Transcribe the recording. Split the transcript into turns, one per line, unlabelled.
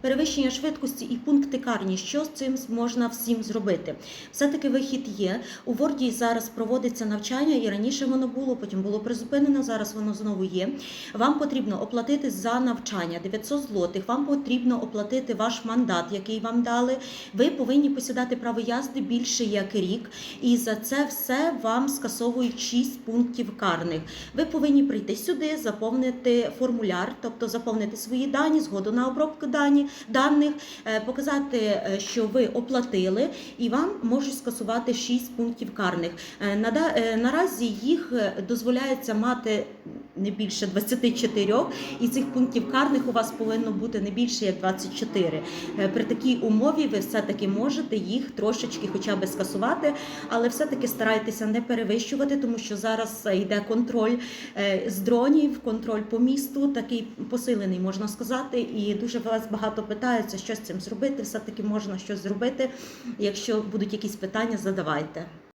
Перевищення швидкості і пункти карні. Що з цим можна всім зробити? Все-таки вихід є. У Ворді зараз проводиться навчання, і раніше воно було, потім було призупинено. Зараз воно знову є. Вам потрібно оплатити за навчання 900 злотих. Вам потрібно оплатити ваш мандат, який вам дали. Ви повинні посідати право язди більше як рік, і за це все вам скасовують 6 пунктів карних. Ви повинні прийти сюди, заповнити формуляр, тобто заповнити свої дані, згоду на обробку дані, даних, е, показати, е, що ви оплатили, і вам можуть скасувати 6 пунктів карних. Е, Наразі їх дозволяється мати не більше 24, і цих пунктів карних у вас повинно бути не більше як 24. Е, При такій умові ви все-таки можете їх трошечки хоча б скасувати, але все-таки старайтеся не перевищувати, тому що зараз йде контроль е, з дронів, контроль по місту, такий посилений, можна сказати, і дуже вас багато питаються, що з цим зробити. Все-таки можна щось зробити. Якщо будуть якісь питання, задавайте.